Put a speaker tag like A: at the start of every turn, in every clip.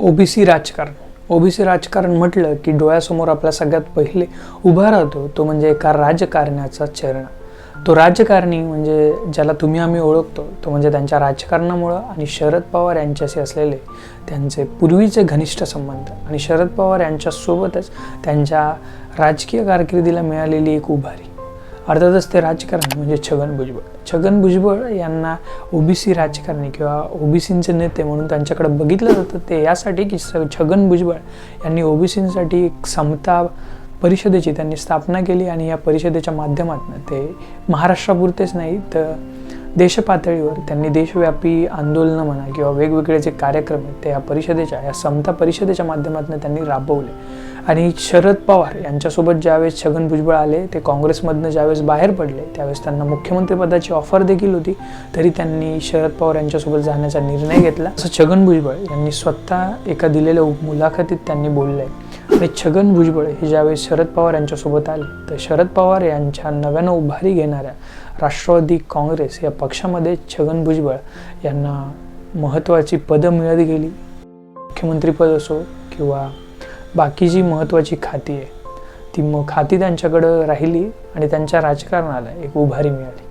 A: OBC राजकारण. OBC राजकारण म्हटलं की डोळ्यासमोर आपल्या सगळ्यात पहिले उभा राहतो तो म्हणजे एका राजकारण्याचा चेहरा. तो राजकारणी म्हणजे ज्याला तुम्ही आम्ही ओळखतो तो म्हणजे त्यांच्या राजकारणामुळं आणि शरद पवार यांच्याशी असलेले त्यांचे पूर्वीचे घनिष्ठ संबंध. आणि शरद पवार यांच्यासोबतच त्यांच्या राजकीय कारकिर्दीला मिळालेली एक उभारी. अर्थातच ते राजकारणी म्हणजे छगन भुजबळ. छगन भुजबळ यांना ओबीसी राजकारणी किंवा ओबीसींचे नेते म्हणून त्यांच्याकडे बघितलं जातं. ते यासाठी की स- छगन भुजबळ यांनी ओबीसींसाठी एक समता परिषदेची त्यांनी स्थापना केली आणि या परिषदेच्या माध्यमातून ते महाराष्ट्रापुरतेच नाही तर देशपातळीवर त्यांनी देशव्यापी आंदोलनं म्हणा किंवा वेगवेगळे जे कार्यक्रम आहेत ते या परिषदेच्या या समता परिषदेच्या माध्यमातून त्यांनी राबवले. आणि शरद पवार यांच्यासोबत ज्यावेळेस छगन भुजबळ आले ते काँग्रेसमधनं ज्यावेळेस बाहेर पडले त्यावेळेस त्यांना मुख्यमंत्रीपदाची ऑफर देखील होती. तरी त्यांनी शरद पवार यांच्यासोबत जाण्याचा निर्णय घेतला. असं छगन भुजबळ यांनी स्वतः एका दिलेल्या मुलाखतीत त्यांनी बोललं आहे आणि छगन भुजबळ हे ज्यावेळेस शरद पवार यांच्यासोबत आले तर शरद पवार यांच्या नव्यानं उभारी घेणाऱ्या राष्ट्रवादी काँग्रेस या पक्षामध्ये छगन भुजबळ यांना महत्त्वाची पदं मिळत गेली. मुख्यमंत्रीपद असो किंवा बाकी जी महत्त्वाची खाती आहे ती मग खाती त्यांच्याकडं राहिली आणि त्यांच्या राजकारणाला एक उभारी मिळाली.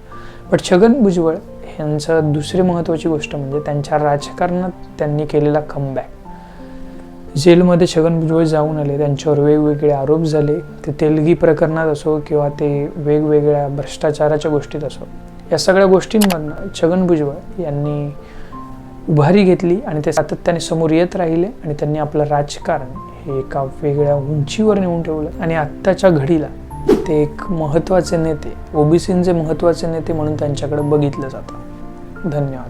A: पण छगन भुजबळ यांचं दुसरी महत्त्वाची गोष्ट म्हणजे त्यांच्या राजकारणात त्यांनी केलेला कमबॅक जेलमध्ये छगन भुजबळ जाऊन आले त्यांच्यावर वेगवेगळे आरोप झाले ते तेलगी प्रकरणात असो किंवा ते वेगवेगळ्या भ्रष्टाचाराच्या गोष्टीत असो या सगळ्या गोष्टींमधनं छगन भुजबळ यांनी उभारी घेतली आणि ते सातत्याने समोर येत राहिले आणि त्यांनी आपलं राजकारण हे एका वेगळ्या उंचीवर नेऊन ठेवलं. आणि आत्ताच्या घडीला ते एक महत्त्वाचे नेते ओबीसींचे महत्त्वाचे नेते म्हणून त्यांच्याकडे बघितलं जातं. धन्यवाद.